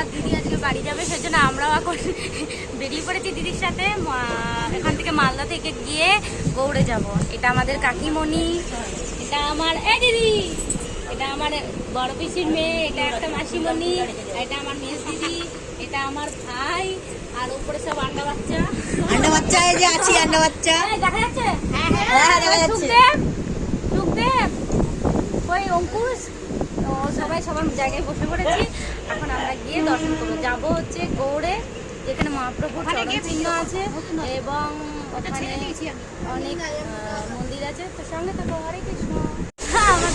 আমার দিদি আজকে বাড়ি যাবে সেজন্য আমরাও এখন বেরিয়ে পড়েছি দিদির সাথে। এখান থেকে মালদা থেকে গিয়ে গৌড়ে যাব। এটা আমাদের কাকিমণি এটা আমার এই দিদি! এটা আমার বড় পিসির মেয়ে এটা একটা মাসিমণি এটা আমার মেয়ে দিদি এটা আমার ভাই আর উপরে সব আন্ডা বাচ্চা। আন্ডা বাচ্চা এই যে আছি আন্ডা বাচ্চা। দেখা যাচ্ছে? হ্যাঁ, হ্যাঁ দেখা যাচ্ছে। সুখদেব সুখদেব। ওই অঙ্কুশ তো সবাই সবার জায়গায় বসে পড়েছি। এখন আমরা গিয়ে দর্শন করব। যাব হচ্ছে গৌড়ে যেখানে মহাপ্রভুর চিহ্ন আছে এবং ওখানে অনেক মন্দির আছে। তো সঙ্গে তো হরে কৃষ্ণ। হ্যাঁ, আমার।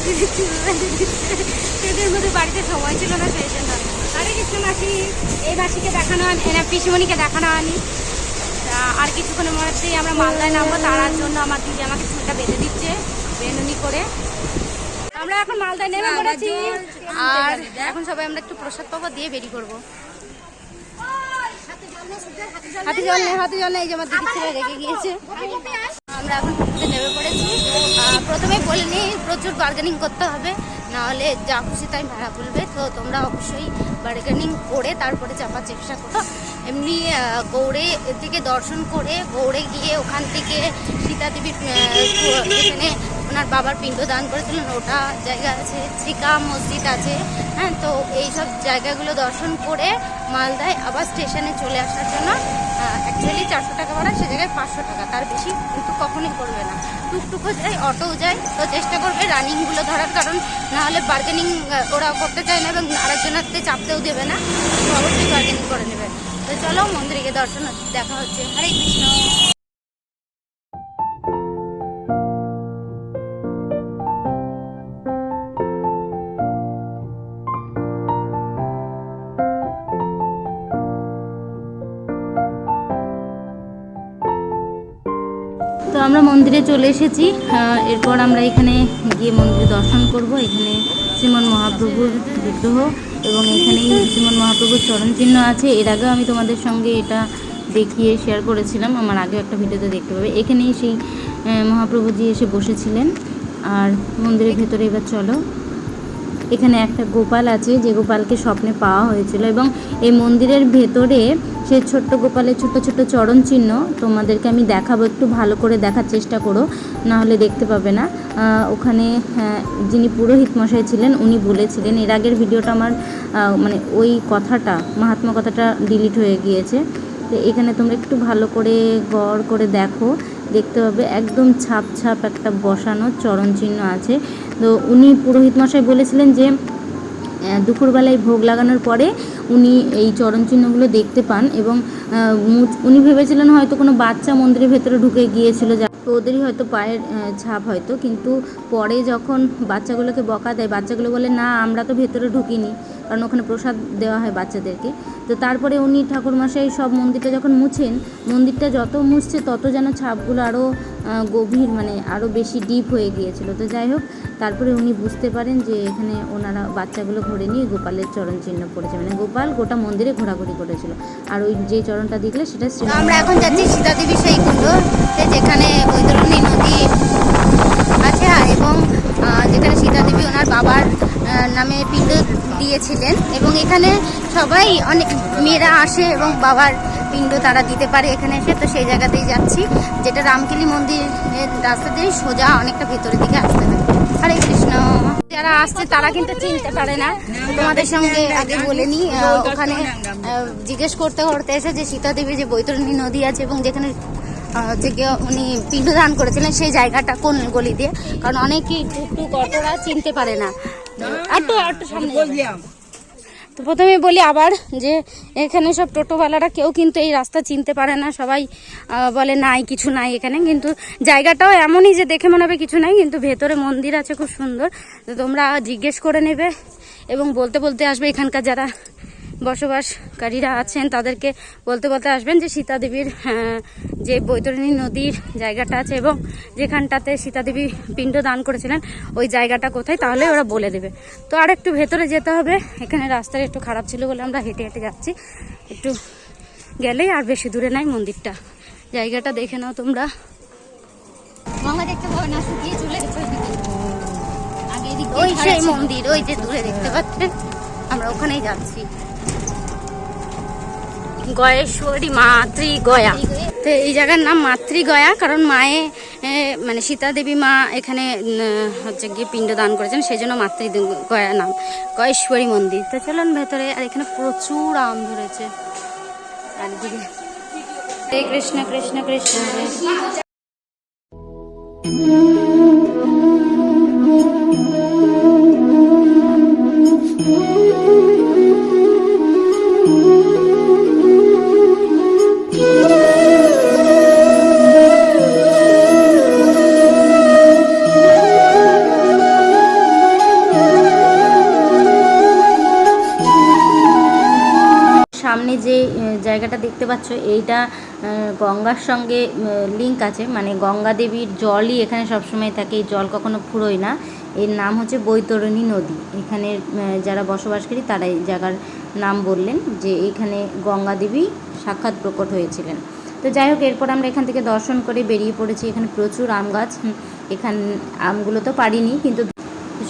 সেদিন মধ্যে বাড়িতে সময় ছিল না সেই জন্য। হরে কৃষ্ণ মাসি এই মাসিকে দেখানো পিসিমণিকে দেখানো আনি আর কিছুক্ষণের মধ্যেই আমরা মালদায় নামবো তার জন্য আমার দিদি আমাকে চুলটা বেঁধে দিচ্ছে বেনুনি করে। আমরা এখন মালদায় নেমে পড়েছি। আর এখন সবাই আমরা একটু প্রসাদ পাবো দিয়ে বেরিয়ে করব। হাতে জল নেই হাতে জল নেই এই যে আমার দিদি ছেলে রেগে গিয়েছে। আমরা এখন ঘুরতে নেমে পড়েছি। প্রথমে বলে নিই প্রচুর বার্গেনিং করতে হবে নাহলে যা খুশি তাই ভাড়া বলবে। তো তোমরা অবশ্যই বার্গেনিং করে তারপরে চাপার চেষ্টা করো। এমনি গৌড়ে থেকে দর্শন করে গৌড়ে গিয়ে ওখান থেকে সীতা দেবীর আহ, যেখানে ওনার বাবার পিণ্ড দান করেছিলেন। ওটা জায়গা আছে চিকা মসজিদ আছে। হ্যাঁ তো এই সব জায়গাগুলো দর্শন করে মালদায় আবার স্টেশনে চলে আসার জন্য অ্যাকচুয়ালি চারশো টাকা ভাড়া সে জায়গায় পাঁচশো টাকা। তার বেশি কিন্তু কখনোই করবে না। টুকটুকও যায় অটোও যায় তো চেষ্টা করবে রানিংগুলো ধরার কারণ না হলে বার্গেনিং ওরা করতে চায় না এবং আরেকজনের চাপতেও দেবে না। অবশ্যই বার্গেনিং করে নেবে। চলো মন্দিরে গিয়ে দর্শন দেখা হচ্ছে। হরে কৃষ্ণ। তো আমরা মন্দিরে চলে এসেছি। এরপর আমরা এখানে গিয়ে মন্দিরে দর্শন করব। এখানে শ্রীমন মহাপ্রভুর বিগ্রহ। এবং এখানেই শ্রীমন মহাপ্রভুর চরণ চিহ্ন আছে। এর আগেও আমি তোমাদের সঙ্গে এটা দেখিয়ে শেয়ার করেছিলাম। আমার আগেও একটা ভিডিওতে দেখতে পাবে। এখানেই সেই মহাপ্রভুজি এসে বসেছিলেন। আর মন্দিরের ভেতরে এবার চলো। এখানে একটা গোপাল আছে, যে গোপালকে স্বপ্নে পাওয়া হয়েছিল এবং এই মন্দিরের ভেতরে সেই ছোট্ট গোপালের ছোট ছোট চরণ চিহ্ন তোমাদেরকে আমি দেখাবো, একটু ভালো করে দেখার চেষ্টা করো না হলে দেখতে পাবে না। ওখানে যিনি পুরোহিত মশাই ছিলেন, উনি বলেছিলেন, এর আগের ভিডিওটা আমার মানে ওই কথাটা মহাত্মা কথাটা ডিলিট হয়ে গিয়েছে। তো এখানে তোমরা একটু ভালো করে গড় করে দেখো দেখতে পাবে, একদম ছাপ ছাপ একটা বসানো চরণ চিহ্ন আছে। তো উনি পুরোহিত মশাই বলেছিলেন যে দুপুরবেলায় ভোগ লাগানোর পরে উনি এই চরণ চিহ্নগুলো দেখতে পান এবং উনি ভেবেছিলেন হয়তো কোনো বাচ্চা মন্দিরের ভেতরে ঢুকে গিয়েছিল যা, তো ওদেরই হয়তো পায়ের ছাপ হয়তো। কিন্তু পরে যখন বাচ্চাগুলোকে বকা দেয়, বাচ্চাগুলো বলে, না, আমরা তো ভেতরে ঢুকিনি। কারণ ওখানে প্রসাদ দেওয়া হয় বাচ্চাদেরকে। তো তারপরে উনি ঠাকুরমশাই সব মন্দিরটা যখন মুছেন, মন্দিরটা যত মুছছে তত যেন ছাপগুলো আরও গভীর মানে আরও বেশি ডিপ হয়ে গিয়েছিল। তো যাই হোক, তারপরে উনি বুঝতে পারেন যে এখানে ওনারা বাচ্চাগুলো ধরে নিয়ে গোপালের চরণ চিহ্ন পড়েছে। মানে গোপাল গোটা মন্দিরে ঘোরাঘুরি করেছিল। আর ওই যে চরণটা দেখলে সেটা আমরা এখন যাচ্ছি সীতা দেবী সেই কুণ্ড যেখানে বৈতরণী নদী আছে এবং যেখানে সীতা দেবী ওনার বাবার নামে পিণ্ড দিয়েছিলেন এবং এখানে সবাই অনেক মেয়েরা আসে এবং বাবার পিণ্ড তারা দিতে পারে এখানে এসে, তো সেই জায়গাতেই যাচ্ছি, যেটা রামকেলি মন্দিরের রাস্তা দিয়ে সোজা অনেকটা ভেতরের দিকে আসতে হবে। হরে কৃষ্ণ। যারা আসছে তারা কিন্তু চিনতে পারে না। তোমাদের সঙ্গে আগে বলে নি ওখানে জিজ্ঞেস করতে করতে এসে যে সীতা দেবী যে বৈতরণী নদী আছে এবং যেখানে গিয়ে উনি পিণ্ডদান করেছিলেন সেই জায়গাটা কোন গলি দিয়ে? কারণ অনেকেই টুকটুক অটোরা চিনতে পারে না। একটু একটু সামনে। তো প্রথমে বলি আবার যে এখানে সব টোটোওয়ালারা কেউ কিন্তু এই রাস্তা চিনতে পারে না। সবাই বলে নাই কিছু নাই এখানে। কিন্তু জায়গাটাও এমনই যে দেখে মনে হবে কিছু নাই কিন্তু ভেতরে মন্দির আছে খুব সুন্দর। তো তোমরা জিজ্ঞেস করে নেবে এবং বলতে বলতে আসবে এখানকার যারা বসবাসকারীরা আছেন তাদেরকে বলতে বলতে আসবেন যে সীতা দেবীর যে বৈতরণী নদীর জায়গাটা আছে এবং যেখানটাতে সীতা দেবী পিণ্ড দান করেছিলেন ওই জায়গাটা কোথায়? তাহলে ওরা বলে দেবে। তো আর একটু ভেতরে যেতে হবে। এখানে রাস্তাটা একটু খারাপ ছিল বলে আমরা হেঁটে হেঁটে যাচ্ছি। একটু গেলেই আর বেশি দূরে নাই মন্দিরটা। জায়গাটা দেখে নাও তোমরা। গঙ্গা দেখতে পাবে না শুকিয়ে চলে গেছে ওই সেই মন্দির ওই যে দূরে দেখতে পাচ্ছেন? আমরা ওখানেই যাচ্ছি। গয়েশ্বরী মাতৃ গয়া তো এই জায়গার নাম মাতৃ গয়া কারণ মায়ে মানে সীতা দেবী মা এখানে হচ্ছে গিয়ে পিণ্ড দান করেছেন সেই জন্য মাতৃ দে- গয়া নাম, গয়েশ্বরী মন্দির। তো চলুন ভেতরে, আর এখানে প্রচুর আম ধরেছে। কৃষ্ণ কৃষ্ণ কৃষ্ণ সামনে যে জায়গাটা দেখতে পাচ্ছ, এইটা গঙ্গার সঙ্গে লিঙ্ক আছে। মানে গঙ্গা দেবীর জলই এখানে সবসময় থাকে, এই জল কখনো ফুরোয় না। এর নাম হচ্ছে বৈতরণী নদী। এখানে যারা বসবাসকারী তারা এই জায়গার নাম বললেন, যে এখানে গঙ্গা দেবী সাক্ষাৎ প্রকট হয়েছিলেন। তো যাই হোক, এরপর আমরা এখান থেকে দর্শন করে বেরিয়ে পড়েছি। এখানে প্রচুর আম গাছ। এখান, আমগুলো তো পারিনি, কিন্তু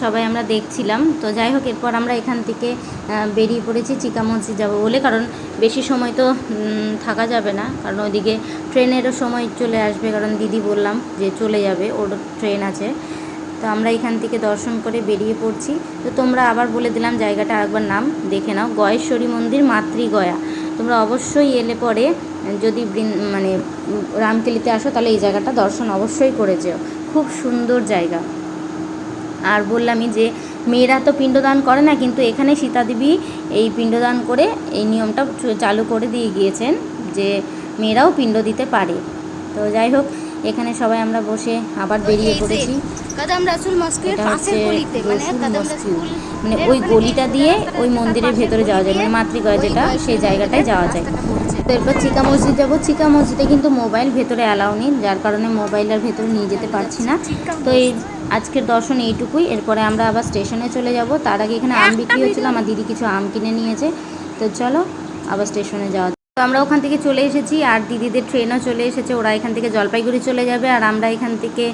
সবাই আমরা দেখছিলাম। তো যাই হোক, এরপর আমরা এখান থেকে বেরিয়ে পড়েছি চিকা মসজিদ যাব বলে। কারণ বেশি সময় তো থাকা যাবে না। কারণ ওইদিকে ট্রেনেরও সময় চলে আসবে। কারণ দিদি বললাম যে চলে যাবে। ওর ট্রেন আছে। তো আমরা এখান থেকে দর্শন করে বেরিয়ে পড়ছি। তো তোমরা আবার বলে দিলাম জায়গাটা আরেকবার নাম, দেখে নাও। গয়েশ্বরী মন্দির মাতৃগয়া তোমরা অবশ্যই এলে পরে, যদি মানে রামকেলিতে আসো, তাহলে এই জায়গাটা দর্শন অবশ্যই করে যেও। খুব সুন্দর জায়গা। আর বললামই যে মেয়েরা তো পিণ্ডদান করে না, কিন্তু এখানে সীতাদেবী এই পিণ্ডদান করে এই নিয়মটা চালু করে দিয়ে গিয়েছেন যে মেয়েরাও পিণ্ড দিতে পারে। তো যাই হোক এখানে সবাই আমরা বসে আবার বেরিয়ে পড়েছি। মানে। রাসুল মানে ওই গলিটা দিয়ে ওই মন্দিরের ভেতরে যাওয়া যায় মানে মাতৃগয় যেটা সেই জায়গাটায় যাওয়া যায়। তো এরপর চিকা মসজিদ যাব। চিকা মসজিদে কিন্তু মোবাইল ভেতরে অ্যালাউ নেই যার কারণে মোবাইল আর ভেতরে নিয়ে যেতে পারছি না। তো এই আজকের দর্শন এইটুকুই। এরপরে আমরা আবার স্টেশনে চলে যাব। তার আগে এখানে আম বিক্রি হচ্ছিল আমার দিদি কিছু আম কিনে নিয়েছে। তো চলো আবার স্টেশনে যাওয়া। তো আমরা ওখান থেকে চলে এসেছি আর দিদিদের ট্রেনও চলে এসেছে। ওরা এখান থেকে জলপাইগুড়ি চলে যাবে আর আমরা এখান থেকে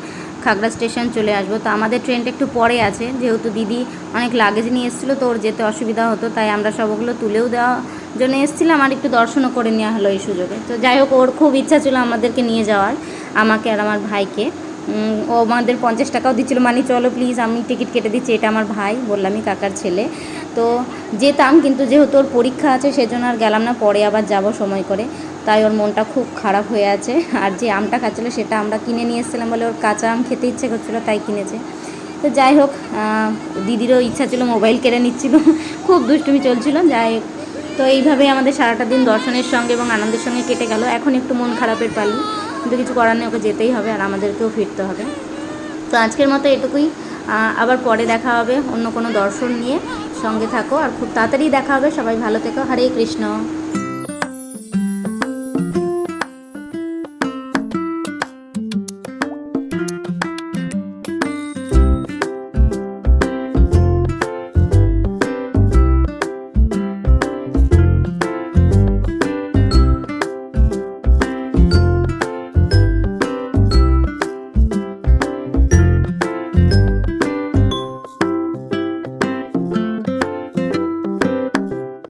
খাগড়া স্টেশন চলে আসব। তো আমাদের ট্রেনটা একটু পরে আছে, যেহেতু দিদি অনেক লাগেজ নিয়ে এসেছিল, তো ওর যেতে অসুবিধা হতো, তাই আমরা সবগুলো তুলেও দেওয়া জন্য এসেছিলাম আর একটু দর্শনও করে নেওয়া হলো এই সুযোগে। তো যাই হোক, ওর খুব ইচ্ছা ছিল আমাদেরকে নিয়ে যাওয়ার, আমাকে আর আমার ভাইকে। ও আমাদের পঞ্চাশ টাকাও দিচ্ছিল। মানে চলো প্লিজ আমি টিকিট কেটে দিচ্ছি, এটা আমার ভাই, বললামই কাকার ছেলে। তো যেতাম, কিন্তু যেহেতু ওর পরীক্ষা আছে, সেজন্য আর গেলাম না, পরে আবার যাব সময় করে। তাই ওর মনটা খুব খারাপ হয়ে আছে। আর যে আমটা খাচ্ছিলো, সেটা আমরা কিনে নিয়ে এসেছিলাম বলে ওর কাঁচা আম খেতে ইচ্ছে করছিল, তাই কিনেছে। তো যাই হোক দিদিরও ইচ্ছা ছিল, মোবাইল কেড়ে নিচ্ছিল। খুব দুষ্টুমি চলছিল, যাই হোক। তো এইভাবে আমাদের সারাটা দিন দর্শনের সঙ্গে এবং আনন্দের সঙ্গে কেটে গেল। এখন একটু মন খারাপের পালি। কিন্তু কিছু করার নেই, ওকে যেতেই হবে আর আমাদেরকেও ফিরতে হবে। তো আজকের মতো এটুকুই। আবার পরে দেখা হবে অন্য কোনো দর্শন নিয়ে। সঙ্গে থাকো আর খুব তাড়াতাড়ি দেখা হবে। সবাই ভালো থেকো। হরে কৃষ্ণ।